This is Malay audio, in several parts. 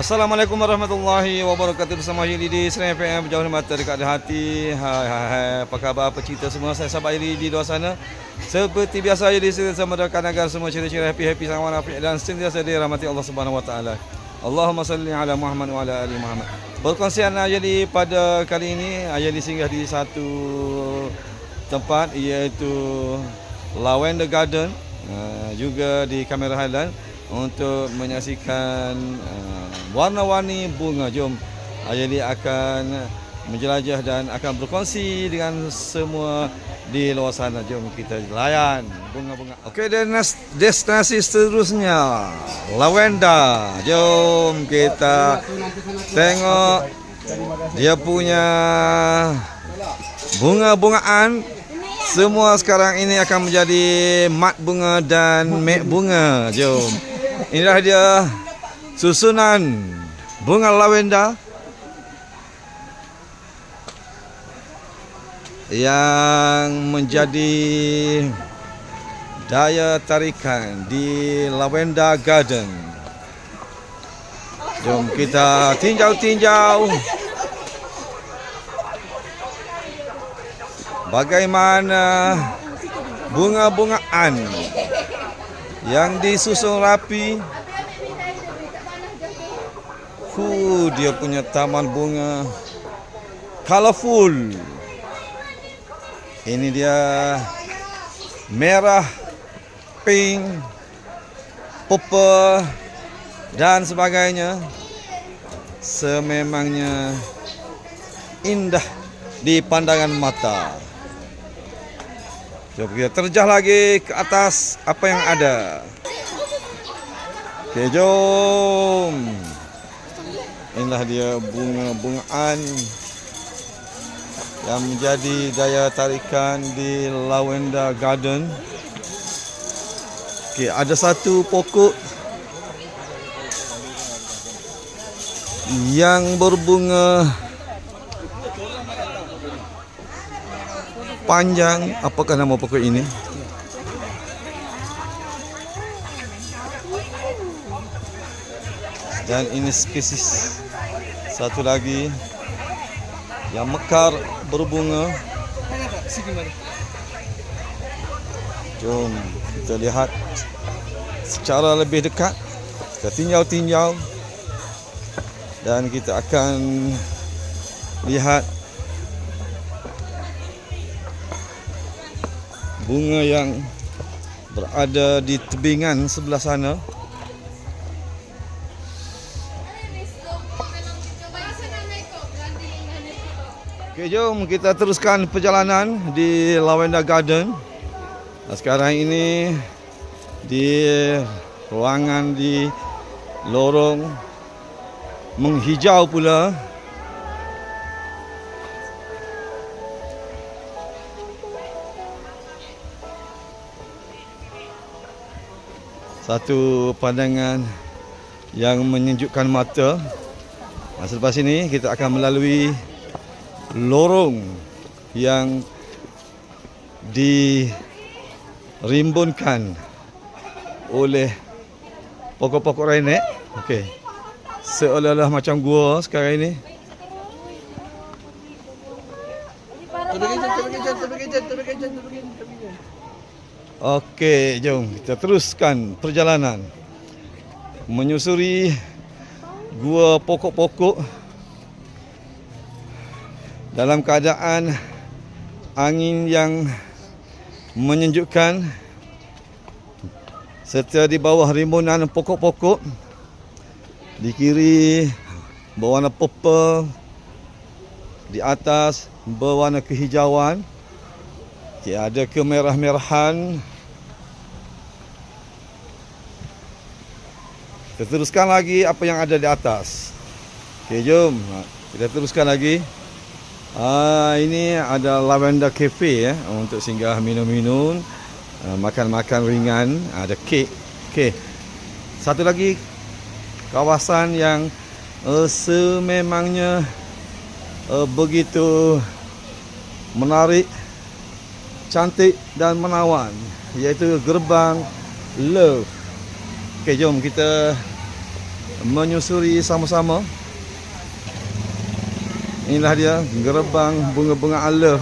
Assalamualaikum warahmatullahi wabarakatuh bersama Haji di Serai FM jauh mata dekat di hati. Hai hai hai apa khabar apa cerita semua saya sahabat Haji di luar sana. Seperti biasa di sini sama rekan agar semua cerita-cerita happy-happy sama afiq dan sentiasa dirahmati Allah Subhanahu wa taala. Allahumma salli ala Muhammad wa ala ali Muhammad. Perkongsian Ayali pada kali ini Ayali singgah di satu tempat iaitu Lavender Garden uh, juga di Kamera Highland untuk menyaksikan uh, warna-warni bunga. Jom Ayali akan menjelajah dan akan berkongsi dengan semua di luar sana. Jom kita layan bunga-bunga. Okey, dan destinasi seterusnya Lavender. Jom kita tengok dia punya bunga-bungaan semua sekarang ini akan menjadi mat bunga dan mek bunga. Jom. Inilah dia susunan bunga lavender yang menjadi daya tarikan di Lavender Garden. Jom kita tinjau-tinjau bagaimana bunga-bungaan yang disusun rapi. Hu, dia punya taman bunga colorful. Ini dia merah, pink, purple dan sebagainya. Sememangnya indah di pandangan mata. Coba kita terjah lagi ke atas apa yang ada. Okey, jom. Inilah dia bunga-bungaan yang menjadi daya tarikan di Lavender Garden. Okey, ada satu pokok yang berbunga panjang. Apakah nama pokok ini? Dan ini spesies satu lagi yang mekar berbunga. Jom kita lihat secara lebih dekat. Kita tinjau-tinjau dan kita akan lihat bunga yang berada di tebingan sebelah sana. Okey, jom kita teruskan perjalanan di Lavender Garden. Sekarang ini di ruangan di lorong menghijau pula. Satu pandangan yang menyejukkan mata. Selepas ini kita akan melalui lorong yang dirimbunkan oleh pokok-pokok renek. Okey. Seolah-olah macam gua sekarang ini. Okey, jom kita teruskan perjalanan. Menyusuri gua pokok-pokok dalam keadaan angin yang menyejukkan serta di bawah rimbunan pokok-pokok. Di kiri berwarna purple di atas berwarna kehijauan okay, ada kemerah-merahan. Kita teruskan lagi apa yang ada di atas. Okay, jom. Kita teruskan lagi. Ah ini ada Lavender Cafe ya untuk singgah minum-minum, uh, makan-makan ringan, ada kek. Okey. Satu lagi kawasan yang uh, sememangnya uh, begitu menarik, cantik dan menawan iaitu gerbang Love. Okey jom kita menyusuri sama-sama. Inilah dia gerbang bunga-bunga ala.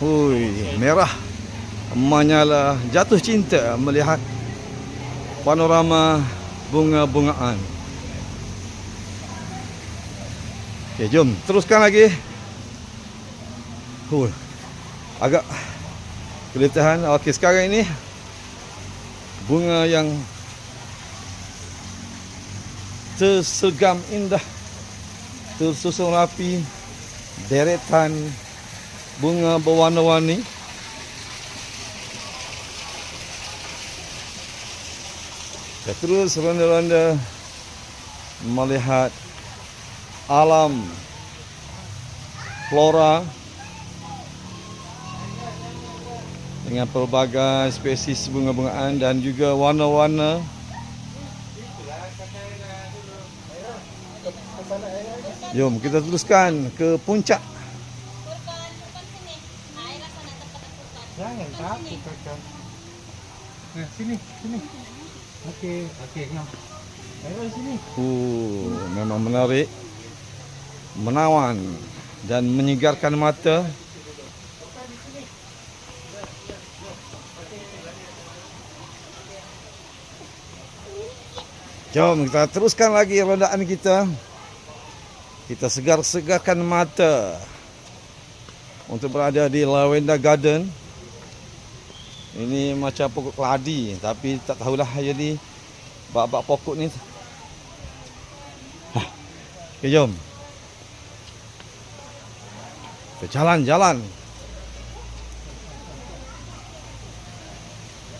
Hui, merah. Menyala jatuh cinta melihat panorama bunga-bungaan. Okey, jom teruskan lagi. Hui. Agak keletahan. Okey, sekarang ini bunga yang tersegam indah tersusun rapi deretan bunga berwarna-warni Saya terus ronda-ronda melihat alam flora dengan pelbagai spesies bunga-bungaan dan juga warna-warna Jom kita teruskan ke puncak. Jangan takut kakak. Nah, sini, sini. Okey, okey, ngam. Ayo sini. Uh, memang menarik. Menawan dan menyegarkan mata. Jom kita teruskan lagi rondaan kita. Kita segar-segarkan mata untuk berada di Lavender Garden. Ini macam pokok keladi tapi tak tahulah jadi bak-bak pokok ni. Hah. Okay, jom. Kita jalan-jalan.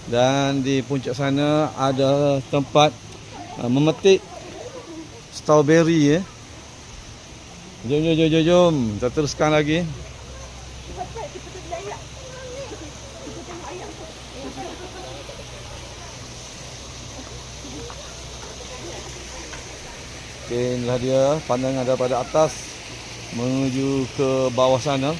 Dan di puncak sana ada tempat uh, memetik strawberry ya. Jom jom jom jom jom. Kita teruskan lagi. Okey, inilah dia pandangan daripada atas menuju ke bawah sana.